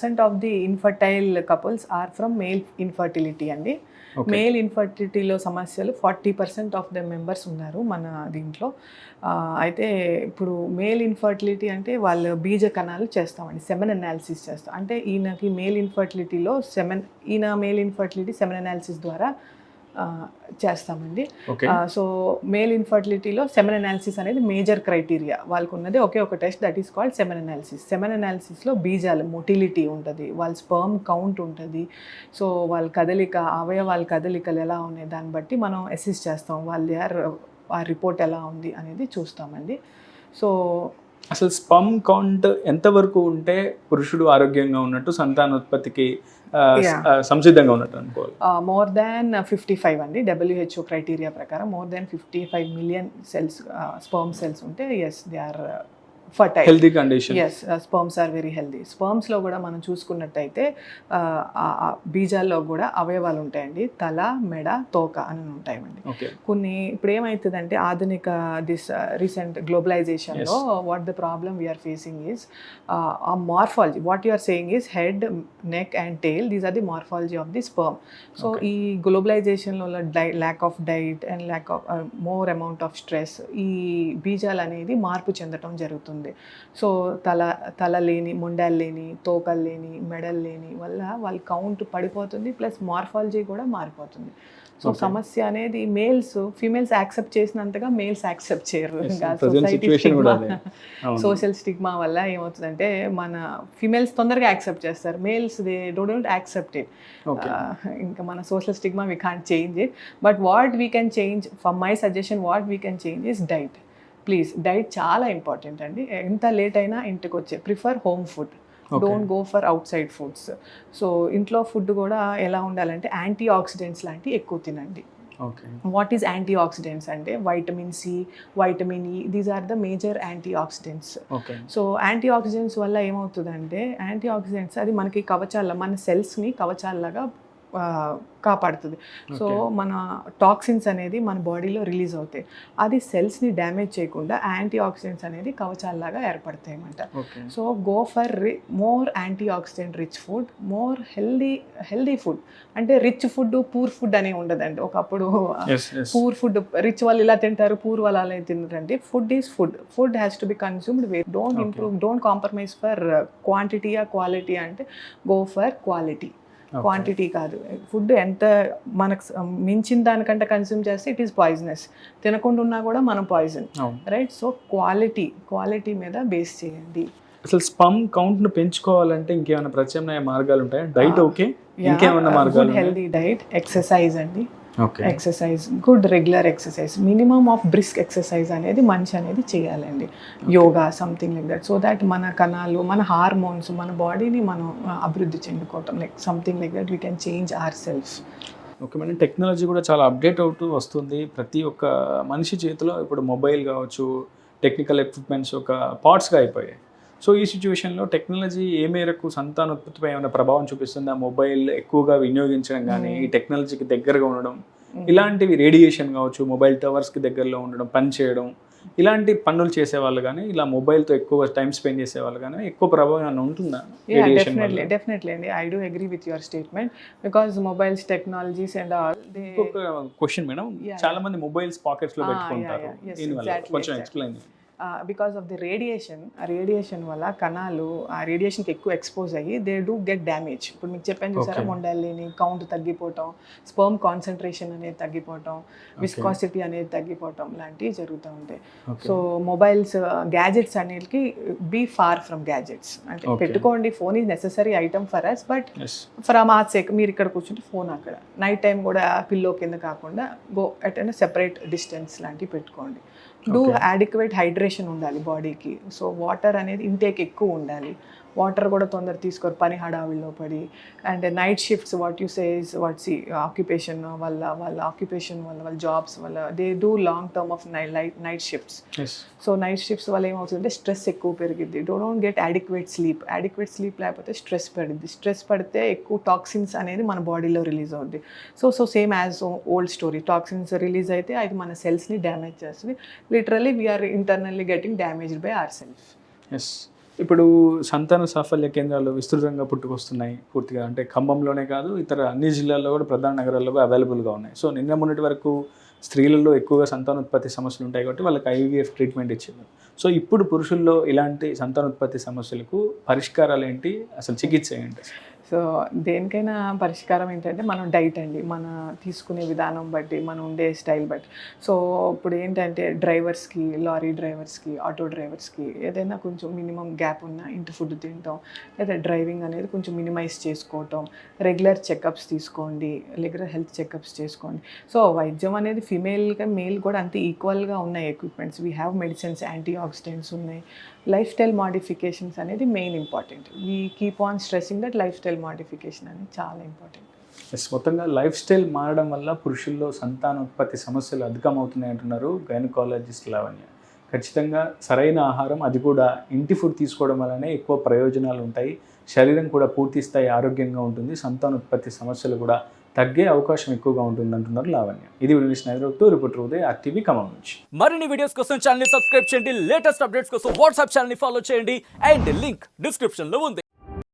Percent of the infertile couples are from male infertility అండి. Male ఇన్ఫర్టిలిటీలో సమస్యలు forty percent of the members ఉన్నారు మన దీంట్లో. అయితే ఇప్పుడు మేల్ ఇన్ఫర్టిలిటీ అంటే వాళ్ళు బీజ కణాలు చేస్తామండి సెమెన్ అనాలిసిస్ చేస్తాం. అంటే ఈయనకి మేల్ ఇన్ఫర్టిలిటీలో సెమెన్ ఈయన మేల్ ఇన్ఫర్టిలిటీ సెమెన్ అనాలిసిస్ ద్వారా చేస్తామండి. సో మేల్ ఇన్ఫర్టిలిటీలో సెమెన్ అనాలిసిస్ అనేది మేజర్ క్రైటీరియా. వాళ్ళకు ఉన్నది ఒకే ఒక test that is called semen analysis. Semen అనాలిసిస్లో బీజాలు మొటిలిటీ ఉంటుంది. వాళ్ళ స్పర్మ్ కౌంట్ ఉంటుంది. సో వాళ్ళ కదలిక అవయవాల కదలికలు ఎలా ఉన్నాయి దాన్ని బట్టి మనం అసిస్ట్ చేస్తాం. వాళ్ళ ఆ రిపోర్ట్ ఎలా ఉంది అనేది చూస్తామండి. సో అసలు స్పమ్ కౌంట్ ఎంత వరకు ఉంటే పురుషుడు ఆరోగ్యంగా ఉన్నట్టు సంతానోత్పత్తికి సంసిద్ధంగా ఉన్నట్టు అనుకోవాలి. మోర్ దాన్ ఫిఫ్టీ ఫైవ్ అండి. డబ్ల్యూహెచ్ఓ క్రైటీరియా ప్రకారం more than fifty five million cells sperm cells ఉంటే as they are fertile healthy condition as sperms are very healthy స్పర్మ్స్లో కూడా మనం చూసుకున్నట్టయితే బీజాల్లో కూడా అవయవాలు ఉంటాయండి. తల మెడ తోక అని ఉంటాయండి. ఓకే. కొన్ని ఇప్పుడు ఏమవుతుందంటే ఆధునిక this recent గ్లోబలైజేషన్లో what the problem we are facing is ఆ morphology what you are saying is head neck and tail these are the morphology of the sperm so ఈ గ్లోబలైజేషన్లో die lack of diet and lack of more amount of stress ఈ బీజాలు అనేది మార్పు చెందటం జరుగుతుంది. So తల తల లేని మొండాలు లేని తోకలు లేని మెడలు లేని వల్ల వాళ్ళ కౌంట్ పడిపోతుంది ప్లస్ మార్ఫాలజీ కూడా మారిపోతుంది సో. సమస్య అనేది మేల్స్ ఫీమేల్స్ యాక్సెప్ట్ చేసినంతగా మేల్స్ యాక్సెప్ట్ చేయరు. అవును. సోషల్ స్టిగ్మా వల్ల ఏమవుతుందంటే మన ఫీమేల్స్ తొందరగా యాక్సెప్ట్ చేస్తారు males they don't accept it. ఇంకా మన social stigma we can't change it but what we can change for my suggestion what we can change is diet please diet చాలా important అండి. ఎంత లేట్ అయినా ఇంటికి వచ్చే prefer home food. Don't go for outside foods. So ఇంట్లో food కూడా ఎలా ఉండాలంటే యాంటీ ఆక్సిడెంట్స్ లాంటివి ఎక్కువ తినండి. వాట్ ఈస్ యాంటీ ఆక్సిడెంట్స్ అంటే vitamin C vitamin E these are the major antioxidants so antioxidants వల్ల ఏమవుతుందంటే యాంటీ ఆక్సిడెంట్స్ అది మనకి కవచాల మన సెల్స్ని ఆ, కాపాడుతుంది. సో. మన టాక్సిన్స్ అనేది మన బాడీలో రిలీజ్ అవుతాయి. అది సెల్స్ని డ్యామేజ్ చేయకుండా యాంటీ ఆక్సిడెంట్స్ అనేది కవచాలలాగా ఏర్పడతాయి అన్నమాట so go for more antioxidant rich food more healthy healthy food. అంటే రిచ్ ఫుడ్ పూర్ ఫుడ్ అనే ఉండదండి. ఒకప్పుడు పూర్ ఫుడ్ రిచ్ వాళ్ళు ఇలా తింటారు పూర్ వాళ్ళు అలా తింటారండి food is food. Food has to be consumed way don't. Improve don't compromise for క్వాంటిటీయా quality అంటే గో ఫర్ క్వాలిటీ. క్వాంటిటీ కాదు. ఫుడ్ ఎంత మనకు మించిన దానికంటే కన్స్యూమ్ చేస్తే ఇట్ ఈస్ పాయిజనస్. తినకుండా ఉన్నా కూడా మనం poison. Right? So quality quality మీద బేస్ చేయండి. అసలు స్పమ్ కౌంట్ను పెంచుకోవాలంటే ఇంకేమైనా ప్రత్యామ్నాయ మార్గాలు ఉంటాయా డైట్ ఓకే? ఇంకేమైనా మార్గాలు హెల్దీ డైట్ ఎక్సర్సైజ్ అండి. Exercise good regular exercise minimum of brisk exercise అనేది మనిషి అనేది చేయాలండి. Yoga something like that so that మన కణాలు మన హార్మోన్స్ మన బాడీని మనం అభివృద్ధి చెందుకోవటం like something like that we can change our self okay madam technology కూడా చాలా అప్డేట్ అవుతూ వస్తుంది. ప్రతి ఒక్క మనిషి చేతిలో ఇప్పుడు మొబైల్ కావచ్చు టెక్నికల్ ఎక్విప్మెంట్స్ ఒక పార్ట్స్గా అయిపోయాయి. సో ఈ సిచ్యువేషన్లో టెక్నాలజీ ఏ మేరకు సంతానోత్పత్తిపై ఏమైనా ప్రభావం చూపిస్తుంది? మొబైల్ ఎక్కువగా వినియోగించడం కానీ ఈ టెక్నాలజీకి దగ్గరగా ఉండడం ఇలాంటివి రేడియేషన్ కావచ్చు మొబైల్ టవర్స్కి దగ్గరలో ఉండడం పని చేయడం ఇలాంటి పనులు చేసేవాళ్ళు కానీ ఇలా మొబైల్తో ఎక్కువ టైం స్పెండ్ చేసేవాళ్ళు కానీ ఎక్కువ ప్రభావం ఏమైనా ఉంటుందా. And I do agree with your statement. Because mobiles, technologies, and all they. ఇంకొక క్వశ్చన్ మేడం చాలా మంది మొబైల్స్ పాకెట్స్లో Ah, పెట్టుకుంటారు. కొంచెం. Explain because of the radiation ఆ రేడియేషన్ వల్ల కణాలు ఆ రేడియేషన్కి ఎక్కువ ఎక్స్పోజ్ అయ్యి దే డూ గెట్ డ్యామేజ్ ఇప్పుడు మీకు చెప్పాను చూసారా. మొండాలిని కౌంట్ తగ్గిపోవటం స్పర్మ్ కాన్సన్ట్రేషన్ అనేది తగ్గిపోవటం విస్కాసిటీ అనేది తగ్గిపోవటం లాంటివి జరుగుతూ ఉంటాయి. సో మొబైల్స్ గ్యాజెట్స్ అనేటికి బీ ఫార్ ఫ్రమ్ గ్యాజెట్స్ అంటే. పెట్టుకోండి phone is necessary item for us but yes from uh sake మీరు ఇక్కడ కూర్చుంటే ఫోన్ అక్కడ. నైట్ టైం కూడా పిల్లో కింద కాకుండా గో అట్ సెపరేట్ డిస్టెన్స్ లాంటివి పెట్టుకోండి. డూ. అడిక్వేట్ హైడ్రేషన్ ఉండాలి బాడీకి సో వాటర్ అనేది ఇంటేక్ ఎక్కువ ఉండాలి వాటర్ కూడా తొందర తీసుకోరు పని హడావిల్లో పడి. And night shifts what you says what's occupation వల్ల వాళ్ళ ఆక్యుపేషన్ వల్ల వాళ్ళ జాబ్స్ వల్ల they do long term of night night shifts so night shifts వల్ల ఏమవుతుందంటే స్ట్రెస్ ఎక్కువ పెరిగిద్ది. Don't get adequate sleep adequate sleep లేకపోతే స్ట్రెస్ పడిద్ది స్ట్రెస్ పడితే ఎక్కువ టాక్సిన్స్ అనేది మన బాడీలో రిలీజ్ అవుద్ది. So so same as old story toxins release అయితే అది మన సెల్స్ని డ్యామేజ్ చేస్తుంది. Literally we are internally getting damaged by ourselves ఇప్పుడు సంతాన సాఫల్య కేంద్రాలు విస్తృతంగా పుట్టుకొస్తున్నాయి పూర్తిగా. అంటే ఖమ్మంలోనే కాదు ఇతర అన్ని జిల్లాల్లో కూడా ప్రధాన నగరాల్లో కూడా అవైలబుల్గా ఉన్నాయి. సో నిన్న మొన్నటి వరకు స్త్రీలలో ఎక్కువగా సంతానోత్పత్తి సమస్యలు ఉంటాయి కాబట్టి వాళ్ళకి ఐవీఎఫ్ ట్రీట్మెంట్ ఇచ్చింది. సో ఇప్పుడు పురుషుల్లో ఇలాంటి సంతానోత్పత్తి సమస్యలకు పరిష్కారాలు ఏంటి అసలు చికిత్స ఏంటి? సో దేనికైనా పరిష్కారం ఏంటంటే మనం డైట్ అండి. మన తీసుకునే విధానం బట్టి మనం ఉండే స్టైల్ బట్టి. సో ఇప్పుడు ఏంటంటే డ్రైవర్స్కి లారీ డ్రైవర్స్కి ఆటో డ్రైవర్స్కి ఏదైనా కొంచెం మినిమం గ్యాప్ ఉన్న ఇంటి ఫుడ్ తింటాం. లేదా డ్రైవింగ్ అనేది కొంచెం మినిమైజ్ చేసుకోవటం. రెగ్యులర్ చెకప్స్ తీసుకోండి. రెగ్యులర్ హెల్త్ చెకప్స్ చేసుకోండి. సో వైద్యం అనేది ఫిమేల్గా మేల్ కూడా అంతే ఈక్వల్గా ఉన్నాయి equipments. We have medicines antioxidants ఉన్నాయి. లైఫ్ స్టైల్ మాడిఫికేషన్స్ అనేది main important. We keep on stressing that lifestyle modification అనేది చాలా ఇంపార్టెంట్ ఎస్ మొత్తంగా లైఫ్ స్టైల్ మారడం వల్ల పురుషుల్లో సంతానోత్పత్తి సమస్యలు అధికమవుతున్నాయి అంటున్నారు గైనకాలజిస్ట్ లావణ్య. ఖచ్చితంగా సరైన ఆహారం అది కూడా ఇంటి ఫుడ్ తీసుకోవడం వల్లనే ఎక్కువ ప్రయోజనాలు ఉంటాయి. శరీరం కూడా పూర్తి స్థాయి ఆరోగ్యంగా ఉంటుంది. సంతానోత్పత్తి సమస్యలు కూడా తగ్గే అవకాశం ఎక్కువగా ఉంటుంది అంటున్నారు లావణ్య. ఇది స్నేహితులతో రిపోర్టర్ ఉదయ్ ఆర్టీవీ ఖమ్మం నుంచి. మరిన్ని వీడియోస్ కోసం ఛానల్ని సబ్స్క్రైబ్ చేయండి. లేటెస్ట్ అప్డేట్స్ కోసం వాట్సాప్ ఛానల్ని ఫాలో చేయండి. అండ్ లింక్ డిస్క్రిప్షన్లో ఉంది.